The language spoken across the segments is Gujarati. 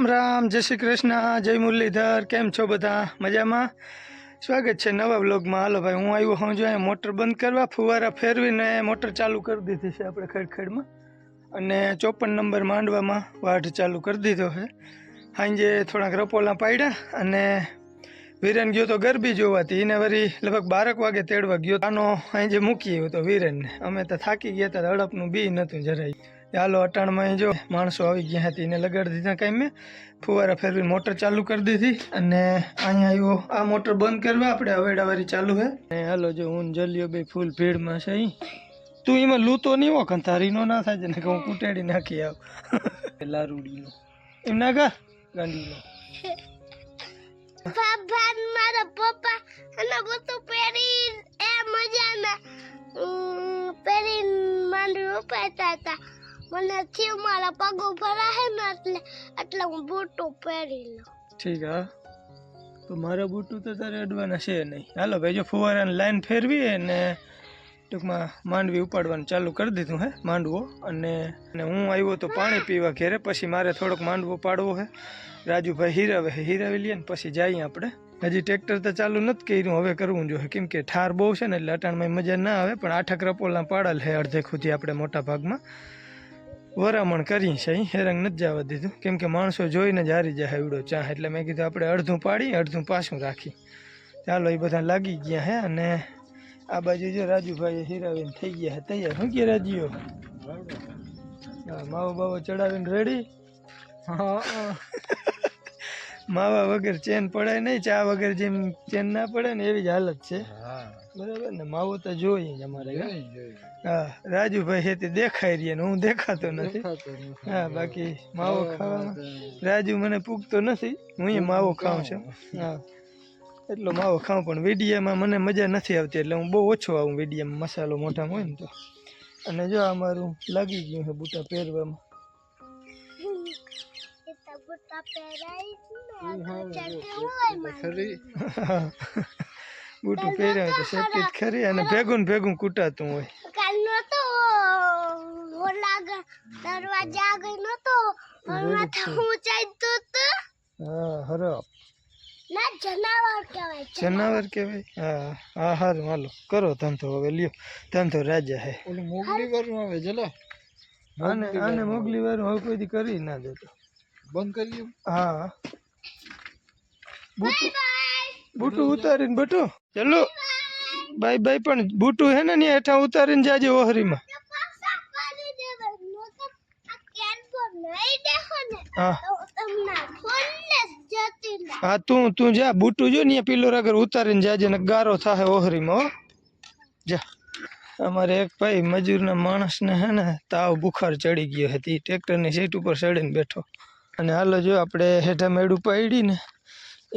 રામ રામ, જય શ્રી કૃષ્ણ, જય મુરલીધર, કેમ છો બધા? મજામાં? સ્વાગત છે નવા બ્લોગમાં હાલો ભાઈ, હું આવ્યો હું જો અહીંયા મોટર બંધ કરવા, ફુવારા ફેરવીને મોટર ચાલુ કરી દીધી છે આપણે ખેડખેડમાં. અને ચોપન નંબર માંડવામાં વાઢ ચાલુ કરી દીધો છે. સાંજે થોડાક રપોલા પાડ્યા અને વીરેન ગયો તો ગરબી જોવાથી એને વળી લગભગ બારક વાગે તેડવા ગયો આનો સાંજે મૂકી આવ્યો તો વીરેનને. અમે તો થાકી ગયા હતા હડપનું બી નહોતું જરાય. હાલો અટાણમાં અહીં જો માણસો આવી ગયા હતી એને લગાડી દીધા કાંઈ મેં. ફુવારા ફેરવી મોટર ચાલુ કરી દીધી અને અહીંયા આવ્યો. આ મોટર બંધ કરવા આપણે અવેડાવારી ચાલુ છે અને હાલો જો હું ને જલિયો બે ફૂલ ભીડમાં છે અહીં. તું એમાં લૂતો નહીં હો કંથારીનો ના થાય ને કે હું કૂટેડી નાખી આવ. લારૂડીનો. એમ ના કા ગાંડીનો. બાબા ને મારા પપ્પા અને બધું પહેરી એ મજાના ઉમ, પહેરીને માંડવી ઉપાડતા હતા. મને થયું મારા પગો હે ને એટલે એટલે હું બૂટો પહેરી લઉં. ઠીક, હા. તો મારા બૂટું તો તારે અડવાના છે નહીં. હાલો ભાઈ, જો ફુવારાની લાઈન ફેરવી અને ટૂંકમાં માંડવી ઉપાડવાનું ચાલુ કરી દીધું હે, માંડવો. અને અને હું આવ્યો તો પાણી પીવા ઘેરે, પછી મારે થોડોક માંડવો પાડવો હે. રાજુભાઈ હીરાવે હીરાવી લઈએ ને પછી જઈએ આપણે. હજી ટ્રેક્ટર તો ચાલુ નથી કર્યું, હવે કરવું જોઈએ. કેમ કે ઠાર બહુ છે ને એટલે અટાણમાં મજા ના આવે, પણ આઠક રપોલના પાડલ હે અડધે ખુદી આપણે મોટા ભાગમાં વરામણ કરી છે. હેરંગ નથી જવા દીધું. કેમ કે માણસો જોઈને જ હારી જાય એવડો ચા. એટલે મેં કીધું આપણે અડધું પાડી અડધું પાછું રાખી. ચાલો એ બધા લાગી ગયા હે અને આ બાજુ જો રાજુભાઈ હીરાવીને થઈ ગયા હે. તૈયાર? શું કે રાજીઓ હા માવો બાવો ચડાવીને રેડી માવા વગર ચેન પડાય નહીં ચા વગર જેમ ચેન ના પડે ને એવી જ હાલત છે. બરાબર ને? માવો તો જોઈએ જ અમારે હા? રાજુભાઈ હે તે દેખાઈ રહ્યા ને હું દેખાતો નથી. હા બાકી માવો ખાવામાં રાજુ મને પૂગતો નથી હું એ માવો ખાઉં છું. હા. એટલો માવો ખાઉં પણ વીડિયામાં મને મજા નથી આવતી એટલે હું બહુ ઓછો આવું વીડિયામાં મસાલો મોટામાં હોય ને તો. અને જો આ મારું લાગી ગયું છે બૂટા પહેરવામાં. એ બૂટા પહેરાય બૂટું પહેર્યા હોય તો સેફટી જ ખરી અને ભેગું ભેગું કૂટાતું હોય. કાલનો તો ઓલા દરવાજા આગળ નતો માથા ઊંચાઈ તો તો હા હરો ના જનાવર કહેવાય જનાવર. કહેવાય? હા હા હારું હાલો. કરો ધંધો હવે લ્યો. ધંધો રાજા હે. ઓલું મોગલી વાળું આવે ચલો અને અને મોગલી વાર હવે કોઈ દી કરી ના દેતો. બંધ કરી હા. બૂટું બૂટું ઉતારીને બટુ. ચલો બાય બાય પણ બૂટું હે ને ત્યાં હેઠા ઉતારીને જાજે ઓહરીમાં. ને હા, તો, તું જા, બૂટું જો ને પીલો રાગર ઉતારીને જાજે ને ગારો થાય ઓહરીમાં, હો. જા. અમારે એક ભાઈ મજૂરના માણસને હે ને તાવ બુખાર ચડી ગયો હતી ટ્રેક્ટરની સીટ ઉપર ચડીને બેઠો. અને હાલો જો આપણે હેઠા મેળું પાડી ને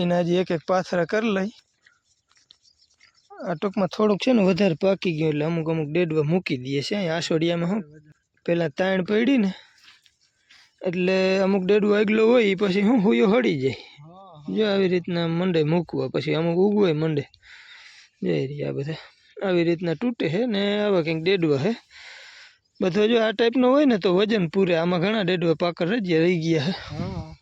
એના હજી એક એક પાથરા કરી લઈ. આ ટૂંકમાં થોડુંક છે ને વધારે પાકી ગયું એટલે અમુક અમુક ડેડવા મૂકી દઈએ છે અહીંયા આસોડિયામાં હું પહેલાં તાણ પડી ને, એટલે અમુક ડેડવો આગલો હોય એ પછી હું હુયો હળી જાય. જો આવી રીતના મંડે મૂકવા પછી અમુક ઉગવાય મંડે. જઈ રહ્યા બધા. આવી રીતના તૂટે છે ને આવા કંઈક ડેડવા છે બધો જો આ ટાઈપનો હોય ને તો વજન પૂરે. આમાં ઘણા ડેડવા પાકર રજ્યા રહી ગયા છે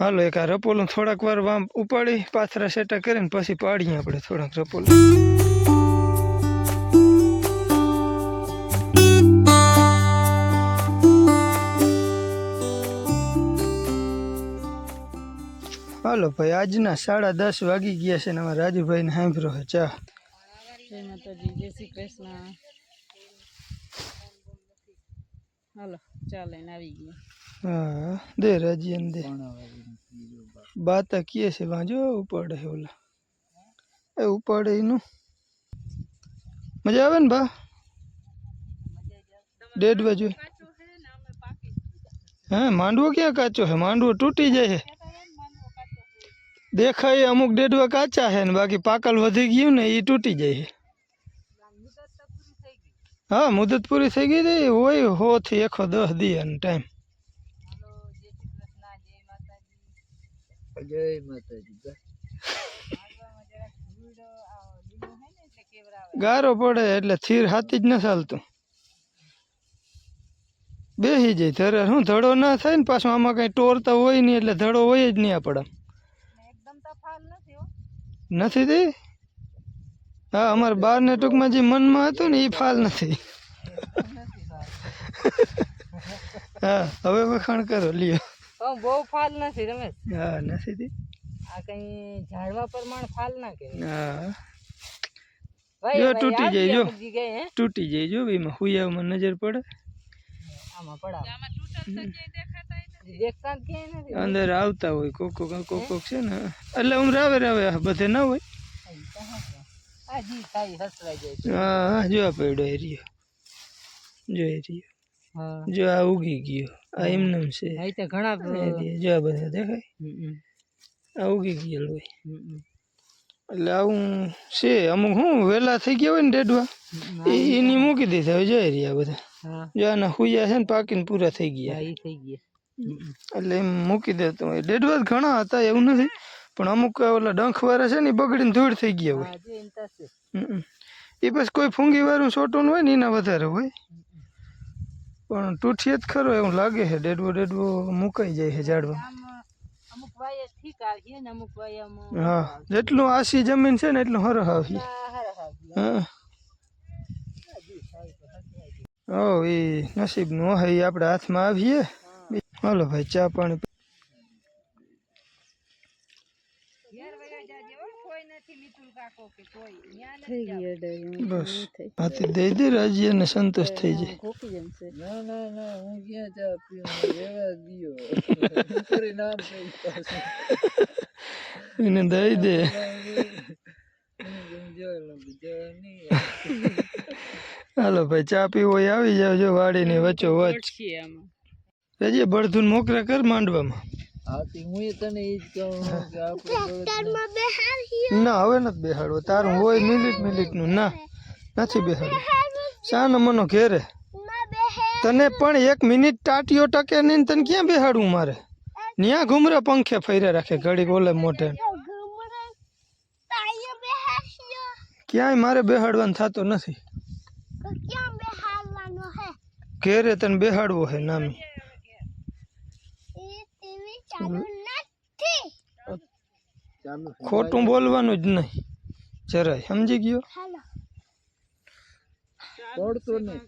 હાલો, એક આ રપોલું થોડાક વાર વામ ઉપાડી, પાથરા સેટા કરીને પછી પાડીએ આપણે થોડાક રપોલું. હાલો ભાઈ, આજના સાડા દસ વાગી ગયા છે ને અમારા રાજુભાઈને સાંભળો છે ચા. જય હાલો, ચા આવી ગયા. હા દે રાજી દે. બાતા કીએ છે વાંજો ઉપાડે છે ઓલા. એ ઉપાડે એનું. મજા આવે ને બા ડેડ બાજુ. હા માંડવો ક્યાં કાચો છે? માંડવો તૂટી જાય છે. દેખાય અમુક ડેડવા કાચા છે ને બાકી પાકલ વધી ગયું ને એ તૂટી જાય છે. હા મુદત પૂરી થઈ ગઈ હતી હોય હો થી એકો દસ દી અને ટાઈમ જય માતાજી ગારો પડે એટલે થીર હાથી જ ન ચાલતું. બેસી જાય ધરે. શું ધડો ના થાય ને પાછું આમાં કઈ ટોરતા હોય નહીં એટલે ધડો હોય જ નહીં આપણા. નથી હો. તે? હા અમારે બારને ટૂંકમાં જે મનમાં હતું ને એ ફાલ નથી. હા હવે વખાણ કરો લ્યો. પણ બહુ ફાલ નથી રમેશ. હા નથી તે. આ કઈ ઝાડવા પ્રમાણે ફાલ ના કે હા. ભાઈ જો ભાઈ, તૂટી આવી જાય જો. અમુક જગ્યાએ, હે? તૂટી જાય જો એમાં હુયામાં નજર પડે. આમાં પડાવ. દેખતા જ ક્યાંય નથી. અંદર આવતા હોય કોક કોક કોક કોક છે ને. એટલે હું રાવે રાવે આ બધે ના હોય. આ જી થાય હસવાઈ જાય છે. હા હા જો આ પડ્યો એ રહ્યો. જો એ રહ્યો. હા જો આ ઉગી ગયો આ એમનેમ છે અહીં તો ઘણા એ રહ્યો. જો આ બધા દેખાય હમ, હમ, આ ઉગી ગયેલું હોય હમ, હમ. એટલે આવું છે અમુક શું વેલા થઈ ગયા હોય ને ડેડવા એ એની મૂકી દીધા હવે જઈ રહ્યા બધા. હા. જો આના હુયા છે ને પાકીને પૂરા થઈ ગયા. હા, ઈ થઈ ગયા. એટલે એમ મૂકી દેતો હોય. ડેડવા જ ઘણા હતા એવું નથી. પણ અમુક ઓલા ડંખ વાળા છે ને ઈ બગડીને ધૂળ થઈ ગયા હોય. હા જે ઇન્ટા છે. હમ. એ બસ કોઈ ફૂંગી વાળું છોટું હોય ને એના વધારે હોય. પણ તૂટીએ જ ખરો એવું લાગે છે. ડેડવો ડેડવો મુકાઈ જાય છે ઝાડવા. હા જેટલું આસી જમીન છે ને એટલું હરહ આવી. હા. ઓ એ નસીબનું હોય એ આપણે હાથમાં આવીએ. હાલો ભાઈ ચા પાણી પી- થઈ ગયા ડાયરી બસ. હાથી દઈ દે રાજી અને સંતોષ થઈ જાય. ના ના ના હું ક્યાં ચા પીવું રેવા દ્યો. ફરી નામ એને દઈ દે. હાલો ભાઈ ચા પીવો હોય આવી જાવ જો વાડીની વચ્ચો વચ આમાં બળધુન મોકરા કર માંડવામાં. ના હવે નથી બેહાડવો. તારું હોય મિનિટ મિનિટનું. ના નથી બેહાડવું. શાનો મનો ઘેરે. તને પણ એક મિનિટ ટાટીઓ ટકે નહીં તને ક્યાં બેહાડવું મારે? ન્યા ઘુમરે પંખે ફર્યા રાખે ઘડીક ઓલે મોઢે. ક્યાંય મારે બેહાડવાનું થતો નથી. ઘેરે તને બેહાડવો હે નામી એ ટીવી ચાલુ નથી ચાલુ છે. ખોટું બોલવાનું જ નહીં. જરાય. સમજી ગયો? પડતો નહીં.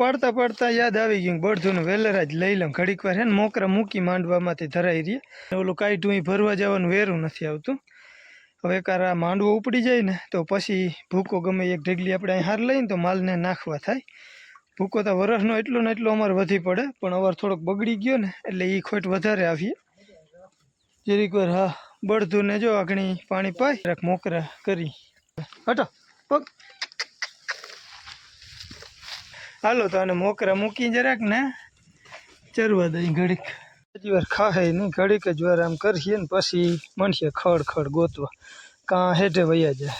પાડતા પાડતા યાદ આવી ગયું. બળધું વેલરા જ લઈ લઉં. ઘડીક વાર હે ને મોકરા મૂકી માંડવામાંથી ધરાઈ રહી ઓલું કાંઈ એ ભરવા જવાનું વેરું નથી આવતું. હવે કાર આ માંડવો ઉપડી જાય ને, તો પછી ભૂકો ગમે એક ઢગલી આપણે અહીં હાર લઈને તો માલને નાખવા થાય. ભૂકો તો વરસનો એટલો ને એટલો અમારે વધી પડે, પણ અવાર થોડોક બગડી ગયો ને, એટલે એ ખોટ વધારે આવીએ. જરીક વાર હા બળધુને જો આગણી પાણી જરાક મોકરા કરી. હટો પગ હાલો તો આને મોકરા મૂકી જરાક ને ચરવા દઈ ઘડીક. હજી વાર ખાહે નહીં ઘડીક જ વાર આમ કરીએ ને પછી મનશે ખડ ખડ ગોતવા. કાં હેઠે વયા જાય.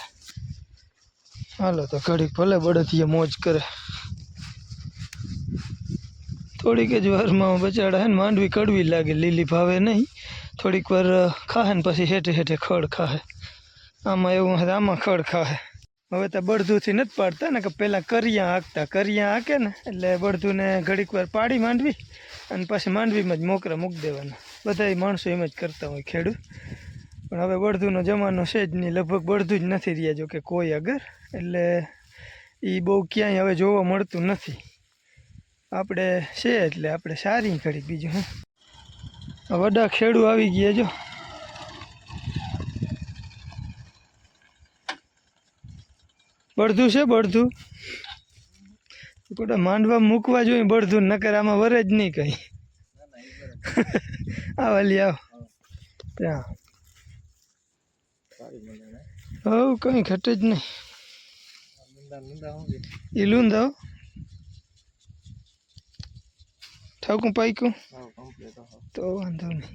હાલો તો ઘડીક ભલે બળદીએ મોજ કરે. થોડીક જ વારમાં બચાડા હે ને માંડવી કડવી લાગે લીલી ભાવે નહીં. થોડીક વાર અ, ખાહે ને પછી હેઠે હેઠે ખડ ખાહે. આમાં એવું હશે, આમાં ખડ ખાહે. હવે તો બળધુંથી નથી પાડતા ને કે પહેલાં કરિયા હાંકતા. કરિયા હાંકે ને, એટલે બળધુંને ઘડીક વાર પાડી માંડવી અને પછી માંડવીમાં જ મોકરા મૂકી દેવાના. બધા માણસો એમ જ કરતા હોય ખેડૂત. પણ હવે બળધુંનો જમાનો છે જ નહીં, લગભગ બળધું જ નથી રહ્યા જો કે કોઈ અગર એટલે એ બહુ ક્યાંય હવે જોવા મળતું નથી. આપણે છે એટલે આપણે સારી ઘડી બીજું, હું. વડા ખેડૂ આવી ગયા જો. બળદું છે બળધું? ગોડા માંડવા મૂકવા જોઈએ બળધું નકર આમાં વરે જ નહીં કઈ. આવ લી આવ ત્યાં. હવ કઈ ઘટે જ નહીં. એ લૂંદાવ ઠાકું પાઈકું તો વાંધો નહીં.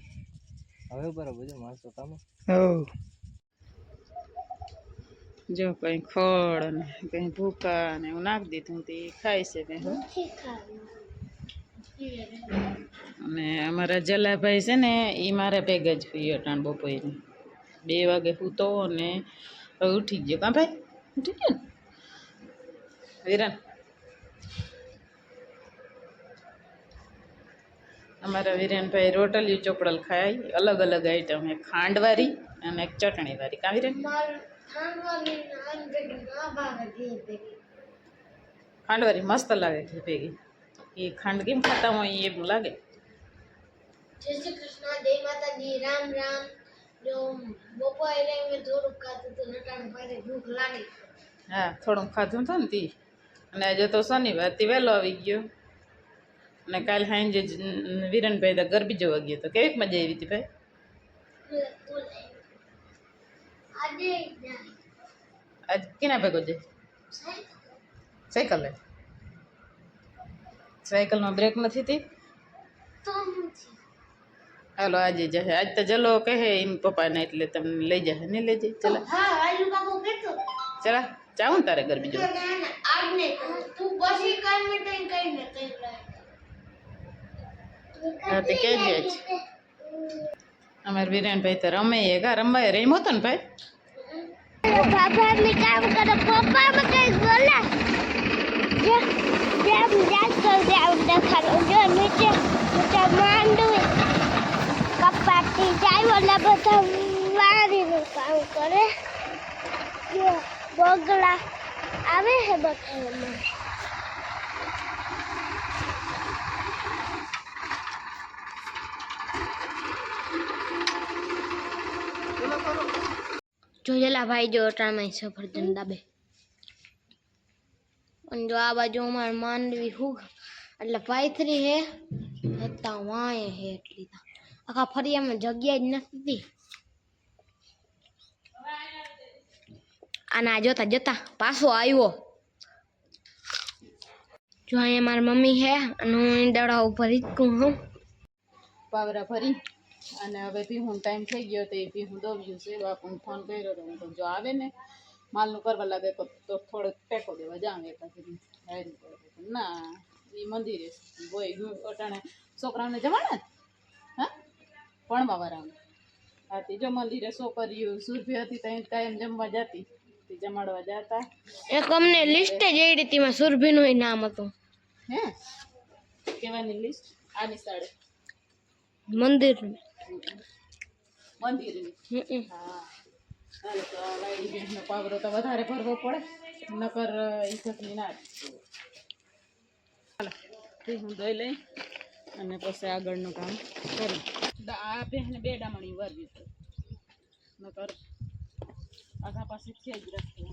હવે બરાબર છે માણસો કામ? હવ. જો કઈ ખડ ને કઈ ભૂકા ને એવું નાખી દીધું તે ખાય છે બે હો. અને અમારા જલાભાઈ છે ને એ મારા ભેગા જ પીએ અટાણ બપોરે. બે વાગે સૂતો ને હવે ઉઠી ગયો. કાં ભાઈ? ઉઠી ગયો ને? વિરાન. અમારા વિરેનભાઈ રોટલી ચોપડલ ખાય. અલગ અલગ આઈટમ એક ખાંડવાળી અને એક ચટણીવાળી. કાં વિરેન? ઘી ખાંડવાળી મસ્ત લાગે છે ભેગી. એ ખાંડ કેમ ખાતા હોય એવું લાગે. જય શ્રી કૃષ્ણ જય માતાજી રામ રામ. જો બપોરે મેં થોડુંક ખાધું તો નટાણ ભારે ભૂખ લાગી. હા થોડુંક ખાધું હતું ને તી. અને આજે તો શનિવાર તે વહેલો આવી ગયો. અને કાલ સાંજે જે વિરનભાઈ તો ગરબી જોવા ગયો તો. કેવી મજા આવી હતી ભાઈ? આજે આજ કેના ભેગો છે સાયકલ સાયકલમાં બ્રેક નથી હતી તો હું છે હાલો આજે જશે આજ તો ચલો કહે એમ પપ્પાને એટલે તમને લઈ જશે નહીં લઈ જાય ચલા હા આજુ બાબુ કેતો ચલા જાઉં ને તારે ગરબી જોવા આજ ને તું પછી કાલ મેં ને અમારા વિરેનભાઈ તો રમે એ ઘા રમવા રમ્યો હતો ને ભાઈ? પાપા ને કામ કરો પપ્પા મે કઈ બોલા? જે જે જાત કર દે આવ દેખાડો. જો નીચે મોટા માંડુ કપાટી જાય, ઓલા બધા વારીનું કામ કરે. જો, બગલા આવે હે બધા જોયેલા ભાઈ જો અટાણામાં સફરજન દાબે. અને જો આ બાજુ અમારે માંડવી હુગ એટલે પાયથરી હે હતા વાંય હે એટલી તા. આખા ફરિયામાં જગ્યા જ નથી આના જોતા જોતા પાછો આવ્યો. જો અહીંયા મારી મમ્મી હે અને હું દડા ઉપર હિચકું હું પાવરા ફરી અને હવે પીહું ટાઈમ થઈ ગયો તો એ પીહું દોવ્યું છે. બાપુને ફોન કર્યો તો હું તો જો આવે ને માલનું કરવા લાગે તો થોડોક ટેકો દેવા જાઉં એકાદી ના એ મંદિરે બોય ગયું અટાણે છોકરાઓને જવાના હા? ભણવા વાળાને હા તે જો મંદિરે છોકરીઓ સુરભી હતી ત્યાં કાયમ જમવા જતી. જમાડવા જતા. એક અમને લિસ્ટ જ એડી હતી સુરભીનું નામ હતું. હે? કહેવાની લિસ્ટ આની સાડે મંદિરનું. મંદિરની. હા પાવરો તો વધારે ભરવો પડે નકર ઈજ્જતની ના ચાલો હું દઈ લઈ અને પછી આગળનું કામ કરી આ બેને બે ડામણી વરવી નકર આધા પાસે છે જ રસ્તો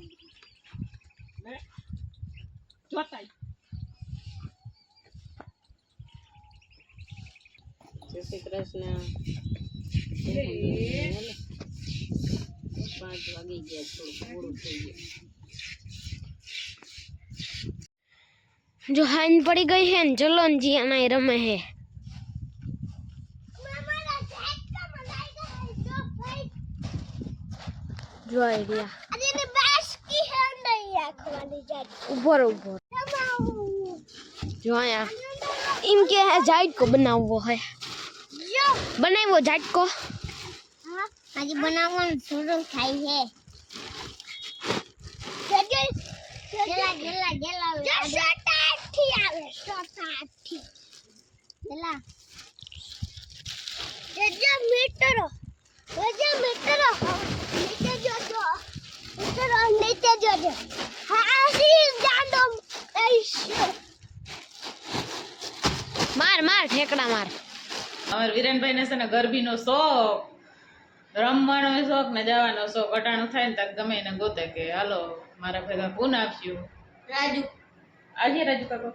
જોતા જય શ્રી કૃષ્ણ પાંચ વાગી ગયા થોડું મોડું થઈ ગયું જો હાઈન પડી ગઈ છે ને ચલો ને જી અને એ રમે છે જો આઈડિયા ઊભો રહો, ઊભો રહો. જો અહીંયા એમ કે હે ઝાટકો બનાવવો હે બનાવ્યો ઝાટકો આજે બનાવવાનું શરૂ થાય છે ગેલા ગેલા ગેલા જો સટાથી આવે સટાથી ગેલા જે મીટરો જે મીટરો નીચે જોજો મીટરો નીચે જોજો હા સી જાડો એશો માર માર ઠેકડા માર અમારા વિરેનભાઈને છે ને ગરબીનો શોખ રમવાનો શોખ ને જવાનો શોખ. અટાણું થાય ને ત્યાં ગમે એને ગોતે કે હાલો મારા ભેગા કોણ આપ્યું રાજુ. આજે રાજુ કાકો?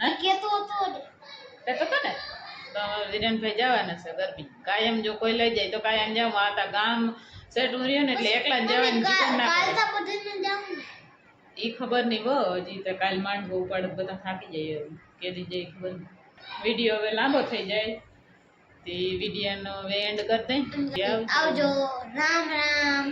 હા? કેતો હતો ને. કહેતો હતો ને? તો વિરેનભાઈ જવાના છે ગરબી. કાયમ જો કોઈ લઈ જાય તો કાયમ જાવ આ તા ગામ સેટું રહ્યું ને એટલે એકલા જ જવાની ચિકન ના. ઈ ખબર નહીં બહુ હજી તો કાલ માંડ બહુ પડે બધા થાકી જાય કેદી જાય ખબર વીડિયો હવે લાંબો થઈ જાય. તે વિડીયોનો વે એન્ડ કરી દઈ આવજો. રામ રામ.